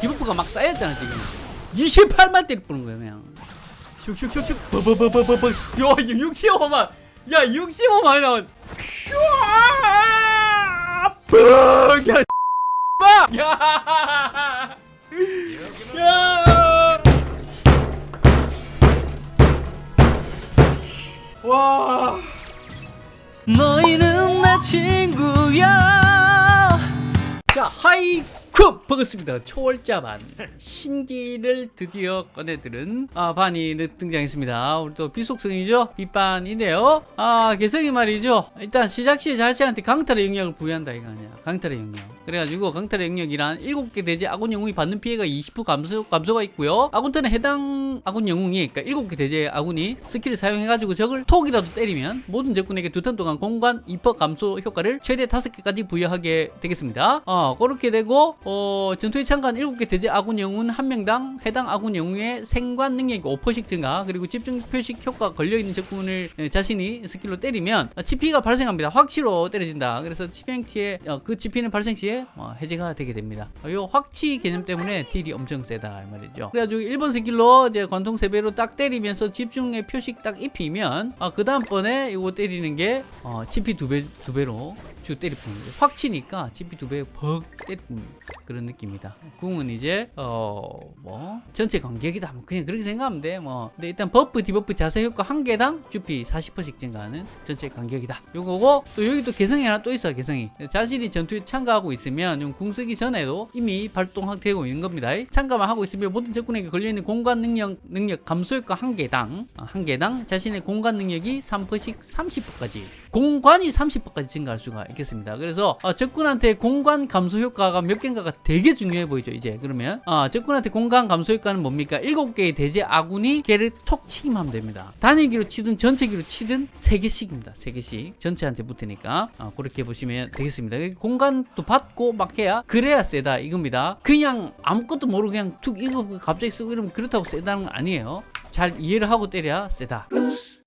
디버프가 막 쌓였잖아 지금 28만 때리 뿌는 거야 그냥 슉슉슉슉 버버버버버버 야 이거 65만 야 65만 나온 뻥야 빠! 야! 야! 와! 너희는 내 친구야. 자, 하이 쿠 반갑습니다. 초월자반 신기를 드디어 꺼내들은 아, 반이 느- 등장했습니다. 우리 또 비속성이죠? 빛반인데요. 아, 개성이 말이죠. 일단 시작 시 자체한테 강탈의 영역을 부여한다 이거 아니야. 강탈의 영역. 그래가지고 강탈의 영역이란 7개 대지 아군 영웅이 받는 피해가 20% 감소, 감소가 있고요. 아군턴에 해당 아군 영웅이 그러니까 7개 대지의 아군이 스킬을 사용해가지고 적을 톡이라도 때리면 모든 적군에게 두 턴 동안 공간 2% 감소 효과를 최대 5개까지 부여하게 되겠습니다. 어, 그렇게 되고 어, 전투에 참가한 7개 대지 아군 영웅은 한 명당 해당 아군 영웅의 생관 능력이 5%씩 증가 그리고 집중 표식 효과 걸려있는 적군을 에, 자신이 스킬로 때리면 어, 치피가 발생합니다. 확치로 때려진다. 그래서 치명치에 어, 그 치피는 발생 시에 어, 해제가 되게 됩니다. 어, 요 확치 개념 때문에 딜이 엄청 세다 이 말이죠. 그래가지고 1번 스킬로 이제 관통 세배로 딱 때리면서 집중의 표식 딱 입히면 아, 그 다음번에 이거 때리는 게 어, 치피 두 배 두 배로 주 때리 뿜는 거예요. 확 치니까 치피 두 배 벅 때리 뿜는 그런 느낌이다. 궁은 이제 어 뭐 전체 간격이다. 뭐 그냥 그렇게 생각하면 돼. 뭐 근데 일단 버프 디버프 자세 효과 한 개당 주피 40%씩 증가하는 전체 간격이다. 요거고 또 여기 또 개성이 하나 또 있어. 개성이 자신이 전투에 참가하고 있으면 용궁 쓰기 전에도 이미 발동되고 있는 겁니다. 참가만 하고 있으면 모든 적군에게 걸려 있는 공간 능력 능력 감소 효과 한 개당 어, 한 개당 자신의 공간 능력이 3%씩 30%까지 공간이 30%까지 증가할 수가 있겠습니다. 그래서 어, 적군한테 공간 감소 효과가 몇 개인가가 되게 중요해 보이죠. 이제 그러면 어, 적군한테 공간 감소 효과는 뭡니까? 7개의 대제 아군이 걔를 톡 치기만 하면 됩니다. 단일기로 치든 전체기로 치든 3개씩입니다. 3개씩 전체한테 붙으니까 어, 그렇게 보시면 되겠습니다. 공간도 받고 막 해야 그래야 세다 이겁니다. 그냥 아무것도 모르고 그냥 툭 이거 갑자기 쓰고 이러면 그렇다고 세다는 건 아니에요. 잘 이해를 하고 때려야 세다.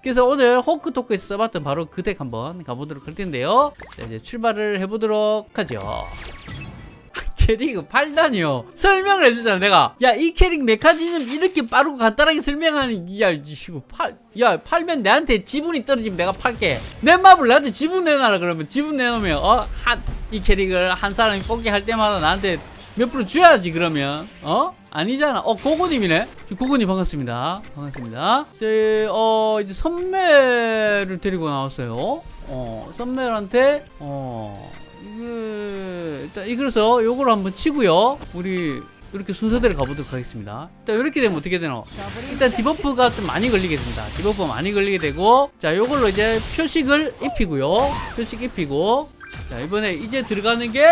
그래서 오늘 호크토크에서 써봤던 바로 그 덱 한번 가보도록 할 텐데요. 자, 이제 출발을 해보도록 하죠. 캐릭 8단이요. 설명을 해주잖아, 내가. 야, 이 캐릭 메커니즘 이렇게 빠르고 간단하게 설명하는, 야, 이거 팔, 야, 팔면 내한테 지분이 떨어지면 내가 팔게. 내 맘을 나한테 지분 내놔라, 그러면. 지분 내놓으면, 어, 한, 이 캐릭을 한 사람이 뽑기 할 때마다 나한테 몇 프로 줘야지, 그러면. 어? 아니잖아. 어, 고고님이네. 고고님 반갑습니다. 반갑습니다. 제, 어, 이제 선배를 데리고 나왔어요. 어, 선배한테, 어, 이게, 일단, 이 그래서 요걸 한번 치고요. 우리, 이렇게 순서대로 가보도록 하겠습니다. 일단 이렇게 되면 어떻게 되노? 일단 디버프가 좀 많이 걸리게 됩니다. 디버프가 많이 걸리게 되고, 자, 요걸로 이제 표식을 입히고요. 표식 입히고, 자, 이번에 이제 들어가는 게,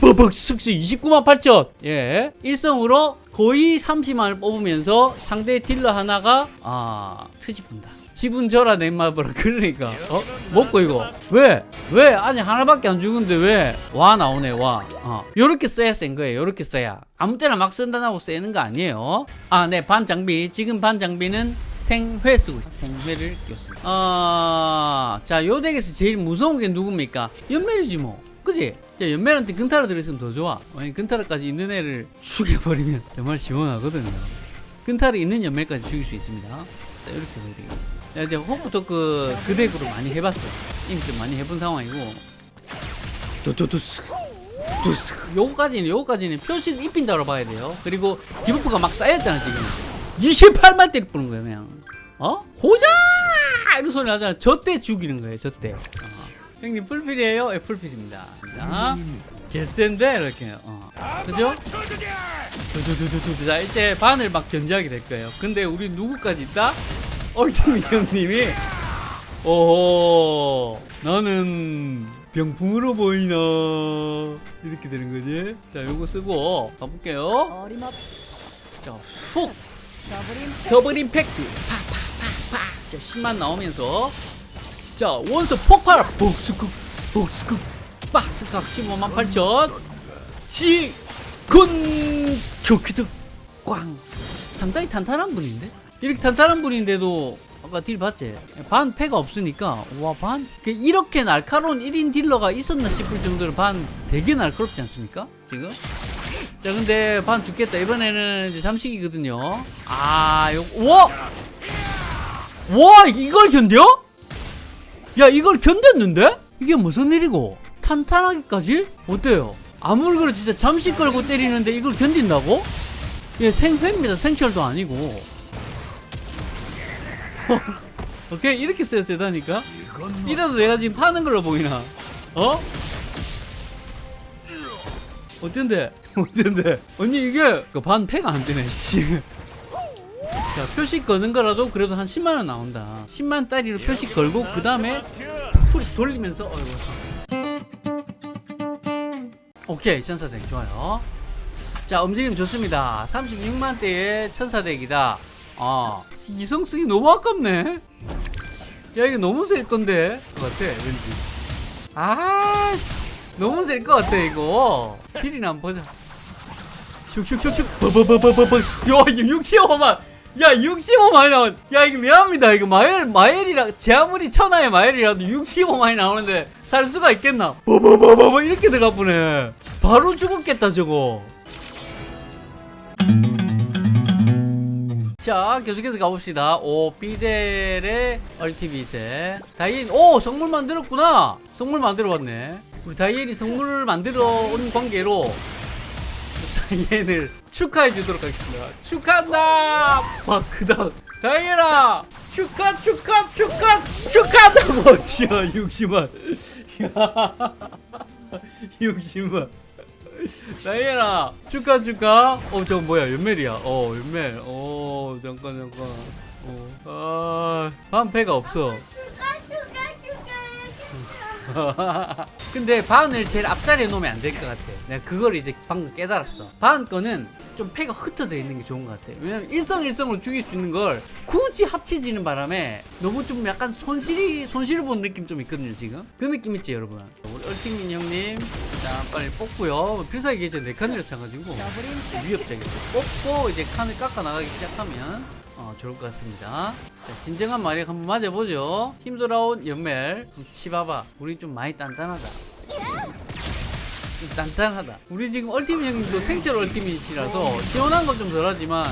버벅 숙시 29만 8천. 예. 일성으로 거의 30만을 뽑으면서 상대 딜러 하나가 아 트집은다. 지분 저라 넷마블 그러니까. 어? 먹고 이거. 왜? 왜? 아니 하나밖에 안 죽은데 왜? 와 나오네 와 어. 요렇게 써야 센 거예요 요렇게 써야. 아무 때나 막 쓴다고 쓰는 거 아니에요. 아네 반 장비. 지금 반 장비는 생회 쓰고 있어요. 생회를 끼웠습니다. 아 자 요 덱에서 제일 무서운 게 누굽니까? 연멜이지 뭐 그지? 자, 연멜한테 근타로 들어있으면 더 좋아. 아니, 근타로까지 있는 애를 죽여버리면 정말 시원하거든요. 근타로 있는 연멜까지 죽일 수 있습니다. 자, 이렇게 되겠다. 자, 이제 호프도 그, 그 덱으로 많이 해봤어요. 이미 좀 많이 해본 상황이고. 두두두스. 두스. 요거까지는, 요거까지는 표식 입힌다고 봐야 돼요. 그리고 디버프가 막 쌓였잖아, 지금. 28만 때리 뿌는 거야, 그냥. 어? 호자! 이런 소리 나잖아. 저 때 죽이는 거예요, 저 때. 어. 형님 풀필이에요? 예, 풀필입니다. 자, 개센데 이렇게. 어. 그죠? 두두두두두. 자, 이제 반을 막 견제하게 될 거예요. 근데 우리 누구까지 있다? 얼티미 형님이 오호 나는 병풍으로 보이나 이렇게 되는 거지. 자, 요거 쓰고 가볼게요. 자, 훅 더블 임팩트 파파파파 자 10만 나오면서 자 원수 폭발! 복스쿡 복스쿡 박스각 15만 8천! 지군! 교키드 꽝! 상당히 탄탄한 분인데? 이렇게 탄탄한 분인데도 아까 딜 봤지? 반 패가 없으니까 와반? 이렇게 날카로운 1인 딜러가 있었나 싶을 정도로 반 되게 날카롭지 않습니까? 지금? 자 근데 반 죽겠다. 이번에는 이제 잠식이거든요. 아 요, 와! 와 이걸 견뎌? 야 이걸 견뎠는데? 이게 무슨 일이고 탄탄하기까지? 어때요? 아무리 그래도 진짜 잠식 걸고 때리는데 이걸 견딘다고? 이게 생회입니다 생철도 아니고 오케이 이렇게 써야 세다니까 이래도 내가 지금 파는 걸로 보이나 어? 어쩐데? 어쩐데? 언니 이게 그 반 패가 안 되네 씨. 자 표식 거는 거라도 그래도 한 10만 원 나온다. 10만 따리로 표식 걸고 그 다음에 풀 돌리면서 어이구 오케이 천사덱 좋아요. 자 움직임 좋습니다. 36만 대의 천사덱이다. 아 이성승이 너무 아깝네. 야 이거 너무 셀 건데. 것 같아 왠지? 아씨 너무 셀 것 같아 이거. 딜이나 한번 보자. 슉슉슉슉. 버버버버버버 야 이거 65만 야 65만이 나온 야 이거 미안합니다. 이거 마엘 마엘이라 제 아무리 천하의 마엘이라도 65만이 나오는데 살 수가 있겠나? 버버버버버 이렇게 들어가 보네. 바로 죽었겠다 저거. 자 계속해서 가봅시다. 오 비델의 얼티밋에 다이앤 오 성물 만들었구나. 성물 만들어 봤네. 우리 다이앤이 성물을 만들어 온 관계로 다이앤을 축하해 주도록 하겠습니다. 축하한다! 막 그다음. 다이앤아 축하 축하 축하 축하한다고 진짜 60만. 60만. 나이라 축하 축하. 어 저거 뭐야 연멜이야. 어 연멜. 어 잠깐 잠깐. 어아 반패가 없어 근데 반을 제일 앞자리에 놓으면 안 될 것 같아. 내가 그걸 이제 방금 깨달았어. 반 거는 좀 패가 흩어져 있는 게 좋은 것 같아. 왜냐면 일성일성으로 죽일 수 있는 걸 굳이 합쳐지는 바람에 너무 좀 약간 손실이 손실을 본 느낌 좀 있거든요 지금. 그 느낌 있지 여러분? 우리 얼팅민 형님 자 빨리 뽑고요. 필살기 계제 4칸이라 쳐가지고 위협적이죠 뽑고 이제 칸을 깎아 나가기 시작하면 어, 좋을 것 같습니다 자, 진정한 마력 한번 맞아보죠 힘 돌아온 연멜 좀 치봐봐 우리 좀 많이 단단하다 좀 단단하다. 우리 지금 얼티밋 형님도 생철 얼티밋이라서 시원한 건 좀 덜하지만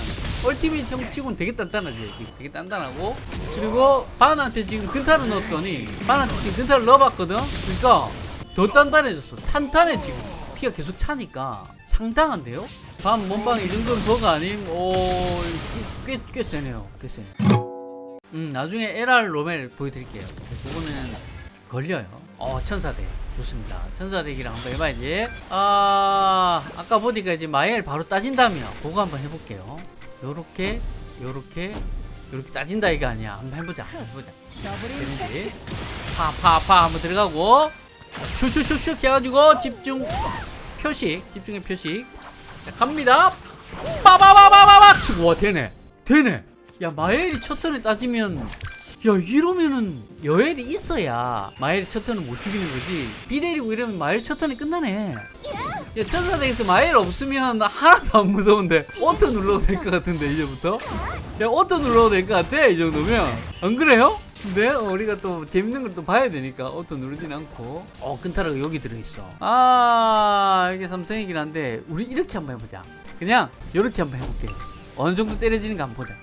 얼티밋 형 치고는 되게 단단하지. 되게 단단하고 그리고 반한테 지금 근타를 넣었더니 반한테 지금 근타를 넣어봤거든. 그러니까 더 단단해졌어. 탄탄해 지금. 피가 계속 차니까 상당한데요? 반 몸빵 이 정도는 버가 아님 오 꽤 꽤 세네요. 꽤 세네. 음 나중에 LR 로멜 보여드릴게요. 그거는 걸려요. 어 천사대. 좋습니다. 천사대기랑 한번 해봐야지. 아, 아까 보니까 이제 마엘 바로 따진다며. 그거 한번 해볼게요. 요렇게, 요렇게, 요렇게 따진다 이거 아니야. 한번 해보자. 해보자. 되는지. 파, 파, 파 한번 들어가고. 슉슉슉슉 해가지고 집중 표식. 집중의 표식. 자, 갑니다. 빠바바바바박! 와, 되네. 되네. 야, 마엘이 첫 턴에 따지면 야 이러면은 여엘이 있어야 마엘 첫 턴을 못 죽이는 거지. 비 데리고 이러면 마엘 첫 턴이 끝나네. 야 천사대에서 마엘 없으면 하나도 안 무서운데 오토 눌러도 될 것 같은데 이제부터? 야 오토 눌러도 될 것 같아 이 정도면? 안 그래요? 근데 어, 우리가 또 재밌는 걸 또 봐야 되니까 오토 누르진 않고. 어 근타라가 여기 들어있어. 아 이게 삼성이긴 한데 우리 이렇게 한번 해보자. 그냥 이렇게 한번 해볼게 어느 정도 때려지는가 한번 보자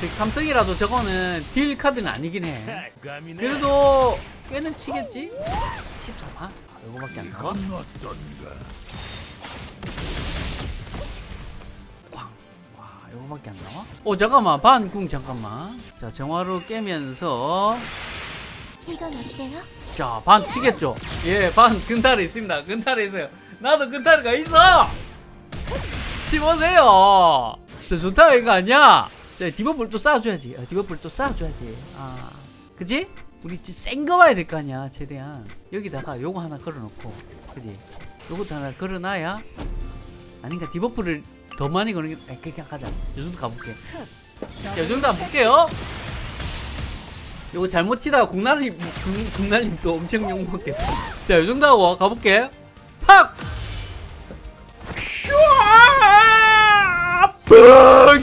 즉 삼성이라도 저거는 딜 카드는 아니긴 해. 그래도 꽤는 치겠지? 14만? 아, 이거밖에 안 나와? 꽝. 와, 이거밖에 안 나와? 어, 잠깐만. 반궁 잠깐만. 자, 정화로 깨면서 이건 어때요? 자, 반 치겠죠? 예, 반 근탈에 있습니다. 근탈에 있어요. 나도 근탈가 있어! 치보세요! 자, 좋다, 이거 아니야? 자, 디버프를 또 쌓아줘야지. 아, 디버프를 또 쌓아줘야지. 아, 그지? 우리 센거 봐야 될 거 아니야, 최대한. 여기다가 요거 하나 걸어놓고, 그지? 요것도 하나 걸어놔야, 아닌가, 디버프를 더 많이 거는 게, 아, 그렇게 가자. 요 정도 가볼게. 자, 요 정도 한번 볼게요. 요거 잘못 치다가 국날림, 국, 국날림 또 엄청 욕먹겠다. 자, 요 정도 하고 가볼게. 팍!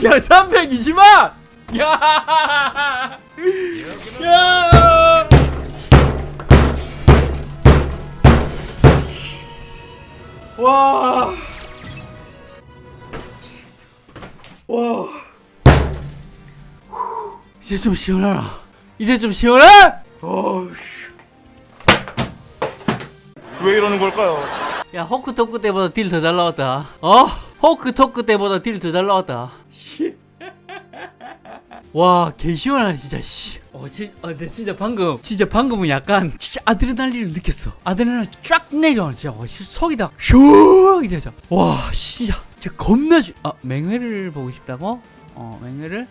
야, 320만! 야! 야! 와. 와. 이제 좀 시원하라. 이제 좀 시원해? 왜 이러는 걸까요? 야, 호크 토크 때보다 딜 더 잘 나왔다. 어? 호크 토크 때보다 딜 더 잘 나왔다. 씨. 와, 개 시원하네, 진짜, 씨. 어, 진, 아, 근데 진짜 방금, 진짜 방금은 약간, 진짜 아드레날린을 느꼈어. 아드레날린 쫙 내려오는, 진짜, 와, 씨, 속이 다, 슈하게 되죠. 와, 진짜, 진짜 겁나 주, 아, 맹회를 보고 싶다고? 어, 맹회를?